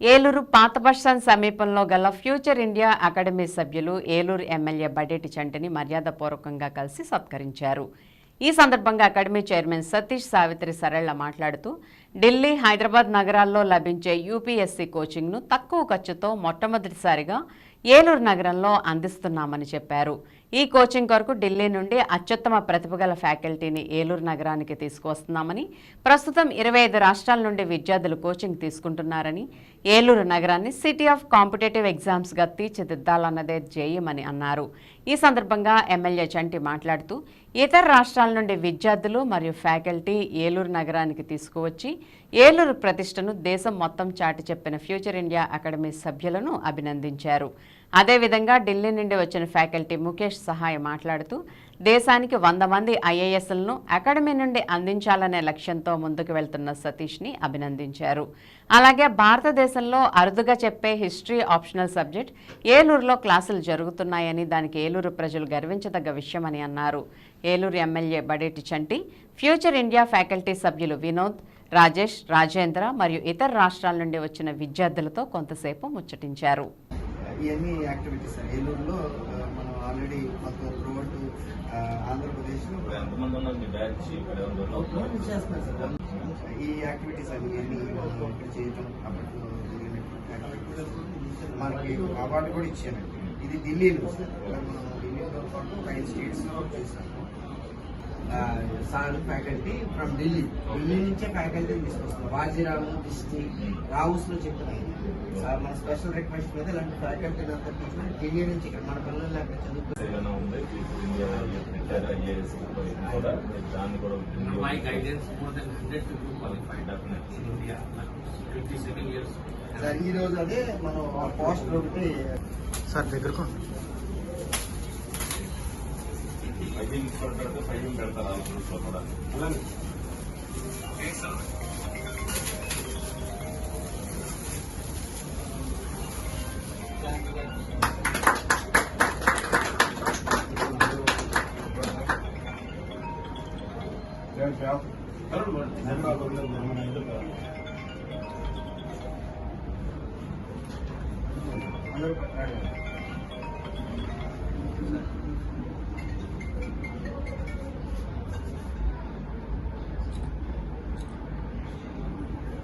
ఏలూరు పాత బస్టాండ్ సమీపంలో గల ఫ్యూచర్ ఇండియా అకాడమీ సభ్యులు ఏలూరు ఎమ్మెల్యే బడేటి చంటిని మర్యాదపూర్వకంగా కలిసి సత్కరించారు. ఈ సందర్భంగా అకాడమీ చైర్మన్ సతీష్ సావిత్రి సరళ మాట్లాడుతూ ఢిల్లీ హైదరాబాద్ నగరాల్లో లభించే యూపీఎస్సీ కోచింగ్ను తక్కువ ఖర్చుతో మొట్టమొదటిసారిగా ఏలూరు నగరంలో అందిస్తున్నామని చెప్పారు. ఈ కోచింగ్ కొరకు ఢిల్లీ నుండి అత్యుత్తమ ప్రతిభ గల ఫ్యాకల్టీని ఏలూరు నగరానికి తీసుకువస్తున్నామని ప్రస్తుతం ఇరవై ఐదు రాష్ట్రాల నుండి విద్యార్థులు కోచింగ్ తీసుకుంటున్నారని ఏలూరు నగరాన్ని సిటీ ఆఫ్ కాంపిటేటివ్ ఎగ్జామ్స్గా తీర్చిదిద్దాలన్నదే జేయమని అన్నారు. ఈ సందర్భంగా ఎమ్మెల్యే చంటి మాట్లాడుతూ ఇతర రాష్ట్రాల నుండి విద్యార్థులు మరియు ఫ్యాకల్టీ ఏలూరు నగరానికి తీసుకువచ్చి ఏలూరు ప్రతిష్టను దేశం మొత్తం చాటి చెప్పిన ఫ్యూచర్ ఇండియా అకాడమీ సభ్యులను అభినందించారు. అదేవిధంగా ఢిల్లీ నుండి వచ్చిన ఫ్యాకల్టీ ముఖేష్ సహాయ మాట్లాడుతూ దేశానికి వంద మంది ఐఏఎస్లను అకాడమీ నుండి అందించాలనే లక్ష్యంతో ముందుకు వెళ్తున్న సతీష్ని అభినందించారు. అలాగే భారతదేశంలో అరుదుగా చెప్పే హిస్టరీ ఆప్షనల్ సబ్జెక్ట్ ఏలూరులో క్లాసులు జరుగుతున్నాయని దానికి ఏలూరు ప్రజలు గర్వించదగ్గ విషయమని అన్నారు. Eluru MLA Badeti Chanti future India faculty సభ్యులు వినోద్ రాజేష్ రాజేంద్ర మరియు ఇతర రాష్ట్రాల నుండి వచ్చిన విద్యార్థులతో కొంతసేపు ముచ్చటించారు. ఆల్రెడీ మొత్తం త్రూఅవుట్ ఆంధ్రప్రదేశ్ చేస్తున్నారు సార్. ఈ యాక్టివిటీస్ అన్ని ఇవన్నీ మనం ఇక్కడ చేయటం అప్పట్లో జరిగినటువంటి యాక్టివిటీస్. మనకి అవార్డు కూడా ఇచ్చాను ఇది ఢిల్లీలో. ఢిల్లీలో పాటు ఫైవ్ స్టేట్స్లో చేస్తాము sir faculty from Delhi. Delhi నుంచే ఫ్యాకల్టీ తీసుకొస్తాం వాజీరావు డిస్టి రావుస్లో చెప్పినాయి సార్ మన స్పెషల్ రిక్వెస్ట్ మీద ఇలాంటి ఫ్యాకల్టీ అంతా తీసుకుని ఢిల్లీ నుంచి ఇక్కడ మన పిల్లలు అక్కడ చదువుకుని ఏదైనా ఉంది ఇప్పుడు ఇండియా రిటైర్ ఐఏఎస్ కూడా దాన్ని కూడా My guidance, more than 100 people qualified in India, like 57 years. Sir ఈ రోజు అదే మనం పోస్ట్ ఒకటి సార్ దగ్గరకు பில் சொல்றது பையும் பெருத்தல் அப்படின்னு சொல்லக்கூடாது Thank you.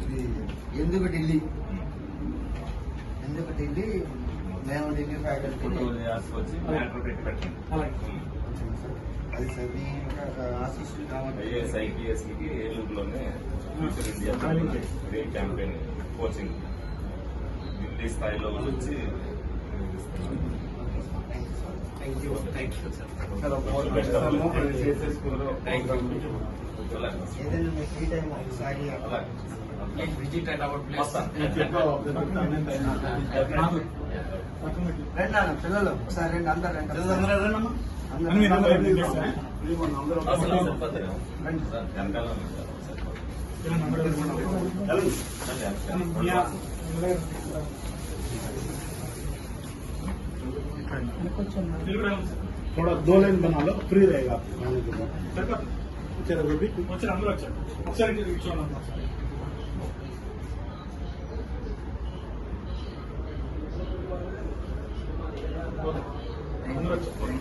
ఇది ఎందుకు ఢిల్లీ? ఎందుకు ఢిల్లీ? మేము ఢిల్లీ ఫ్యాకల్టీ అది సార్ మీ యొక్క ఆశీస్సులు కావాలి ఐఏఎస్ ఐపీఎస్కి ఏలూరులోనే future India campaign coaching Delhi స్థాయిలో వచ్చి thank you Thank you, sir. Thank you. ఏదైనా మీ ఫ్రీ టైం ఒకసారి అలా Please visit at our place. వస్తాను. రండి నాన్న పిల్లలు ఒకసారి రండి అందరు రండి అందరూ అసలు సరిపోతారేమో. సార్, వెనకాల ఉంది సార్. రండి, వెనకాల. थोड़ा दो लाइन बना लो फ्री रहेगा खाने के बाद వచ్చారా బేబీ? వచ్చారు అందరూ వచ్చారు. ఒకసారి కూర్చోండి అందరూ వచ్చారు.